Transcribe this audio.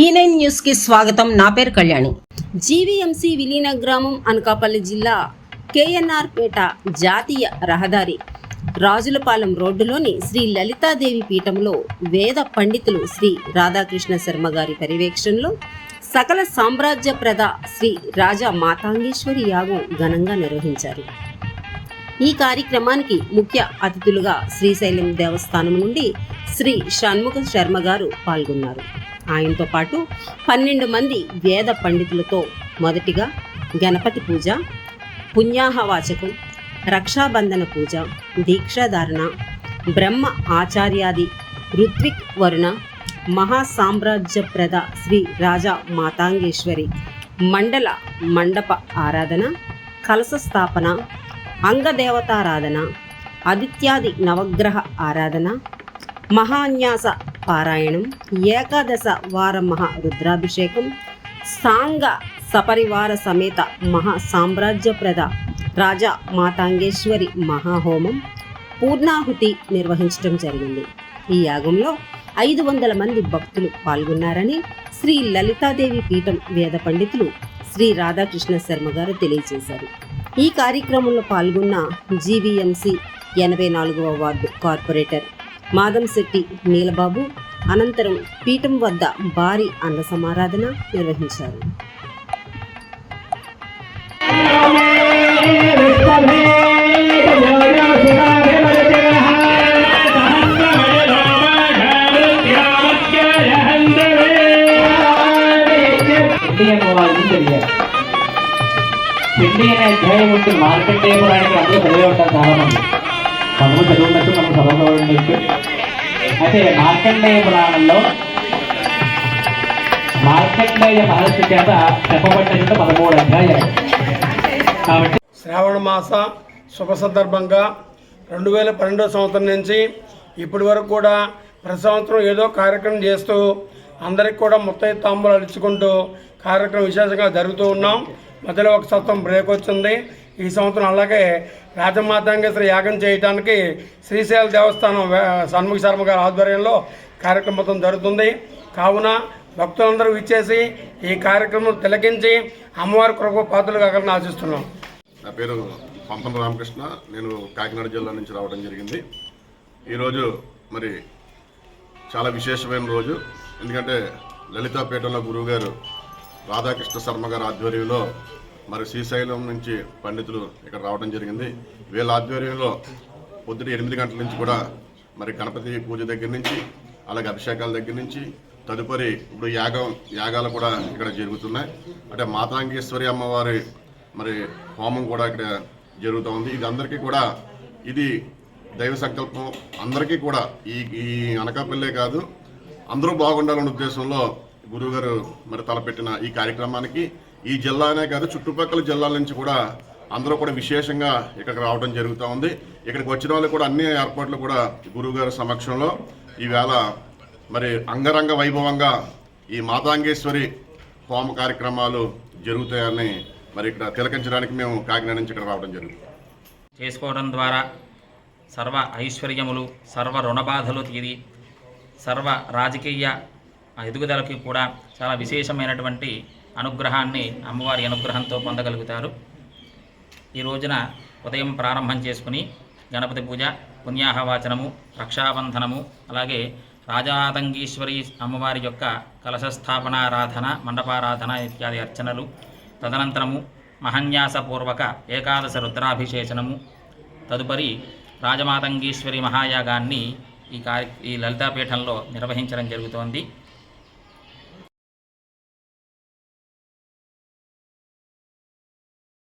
ఈ నైన్ న్యూస్కి స్వాగతం. నా పేరు కళ్యాణి. జీవీఎంసీ విలీన గ్రామం అనకాపల్లి జిల్లా కేఎన్ఆర్ పేట జాతీయ రహదారి రాజులపాలెం రోడ్డులోని శ్రీ లలితాదేవి పీఠంలో వేద పండితులు శ్రీ రాధాకృష్ణ శర్మ గారి పర్యవేక్షణలో సకల సామ్రాజ్యప్రద శ్రీ రాజా మాతాంగేశ్వరి యాగం ఘనంగా నిర్వహించారు. ఈ కార్యక్రమానికి ముఖ్య అతిథులుగా శ్రీశైలం దేవస్థానం నుండి శ్రీ షణ్ముఖ శర్మ గారు పాల్గొన్నారు. ఆయనతో పాటు పన్నెండు మంది వేద పండితులతో మొదటిగా గణపతి పూజ పుణ్యాహవాచకం రక్షాబంధన పూజ దీక్షాధారణ బ్రహ్మ ఆచార్యాది ఋత్విక్ వరుణ మహాసామ్రాజ్యప్రద శ్రీ రాజా మాతాంగేశ్వరి మండల మండప ఆరాధన కలశ స్థాపన అంగదేవతారాధన ఆదిత్యాది నవగ్రహ ఆరాధన మహాన్యాస పారాయణం ఏకాదశ వార మహా రుద్రాభిషేకం సాంగ సపరివార సమేత మహా సామ్రాజ్యప్రద రాజా మాతాంగేశ్వరి మహాహోమం పూర్ణాహుతి నిర్వహించడం జరిగింది. ఈ యాగంలో ఐదు వందల మంది భక్తులు పాల్గొన్నారని శ్రీ లలితాదేవి పీఠం వేద పండితులు శ్రీ రాధాకృష్ణ శర్మ గారు తెలియజేశారు. ఈ కార్యక్రమంలో పాల్గొన్న జీవీఎంసీ ఎనభై నాలుగవ వార్డు కార్పొరేటర్ మాదంశెట్టి నీలబాబు అనంతరం పీఠం వద్ద భారీ అన్న సమారాధన నిర్వహించారు. పిండి అనే అధ్యాయం ఉంటే మార్కండేయ పురాణానికి అందరూ చదివే ఉంటారు చాలామంది. మనము చదువున్నట్టు మనం చదవకపోయినట్టు అయితే మార్కండేయ పురాణంలో మార్కండేయ మహర్షి చేత చెప్పబడినట్టు పదమూడు అధ్యాయాలు. కాబట్టి శ్రావణ మాస శుభ సందర్భంగా రెండు వేల పన్నెండో సంవత్సరం నుంచి ఇప్పటి వరకు కూడా ప్రతి సంవత్సరం ఏదో కార్యక్రమం చేస్తూ అందరికి కూడా ముత్తైదు తాంబూలు అడుచుకుంటూ కార్యక్రమం విశేషంగా జరుగుతూ ఉన్నాం. మధ్యలో ఒక సంవత్సరం బ్రేక్ వచ్చింది. ఈ సంవత్సరం అలాగే రాజమాతాంగేశ్వరి యాగం చేయడానికి శ్రీశైల దేవస్థానం షణ్ముఖ శర్మ గారి ఆధ్వర్యంలో కార్యక్రమం జరుగుతుంది. కావున భక్తులందరూ ఇచ్చేసి ఈ కార్యక్రమం తిలకించి అమ్మవారి కృప పాత్రలు కావాలని ఆశిస్తున్నాం. నా పేరు పంపన రామకృష్ణ. నేను కాకినాడ జిల్లా నుంచి రావడం జరిగింది. ఈరోజు మరి చాలా విశేషమైన రోజు. ఎందుకంటే లలితాపేటలో గురువుగారు రాధాకృష్ణ శర్మ గారి ఆధ్వర్యంలో మరి శ్రీశైలం నుంచి పండితులు ఇక్కడ రావడం జరిగింది. వీళ్ళ ఆధ్వర్యంలో పొద్దున ఎనిమిది గంటల నుంచి కూడా మరి గణపతి పూజ దగ్గర నుంచి అలాగే అభిషేకాల దగ్గర నుంచి తదుపరి ఇప్పుడు యాగం యాగాలు కూడా ఇక్కడ జరుగుతున్నాయి. అంటే మాతాంగేశ్వరి అమ్మవారి మరి హోమం కూడా ఇక్కడ జరుగుతూ ఉంది. ఇది అందరికీ కూడా ఇది దైవ సంకల్పం. అందరికీ కూడా ఈ ఈ అనకాపల్లే కాదు అందరూ బాగుండాలనే ఉద్దేశంలో గురువుగారు మరి తలపెట్టిన ఈ కార్యక్రమానికి ఈ జిల్లానే కాదు చుట్టుపక్కల జిల్లాల నుంచి కూడా అందరూ కూడా విశేషంగా ఇక్కడికి రావడం జరుగుతూ ఉంది. ఇక్కడికి వచ్చిన వాళ్ళు కూడా అన్ని ఏర్పాట్లు కూడా గురువుగారి సమక్షంలో ఈవేళ మరి అంగరంగ వైభవంగా ఈ మాతాంగేశ్వరి హోమ కార్యక్రమాలు జరుగుతాయని మరి ఇక్కడ తిలకించడానికి మేము కాకినాడ నుంచి ఇక్కడ రావడం జరుగుతుంది. చేసుకోవడం ద్వారా సర్వ ఐశ్వర్యములు సర్వ రుణబాధలు తీరి సర్వ రాజకీయ ఎదుగుదలకి కూడా చాలా విశేషమైనటువంటి అనుగ్రహాన్ని అమ్మవారి అనుగ్రహంతో పొందగలుగుతారు. ఈ రోజున ఉదయం ప్రారంభం చేసుకుని గణపతి పూజ పుణ్యాహవాచనము రక్షాబంధనము అలాగే రాజాతంగీశ్వరి అమ్మవారి యొక్క కలశస్థాపనారాధన మండపారాధన ఇత్యాది అర్చనలు తదనంతరము మహన్యాసపూర్వక ఏకాదశ రుద్రాభిషేచనము తదుపరి రాజమాతంగీశ్వరి మహాయాగాన్ని ఈ కార్య ఈ లలితాపీఠంలో నిర్వహించడం జరుగుతోంది.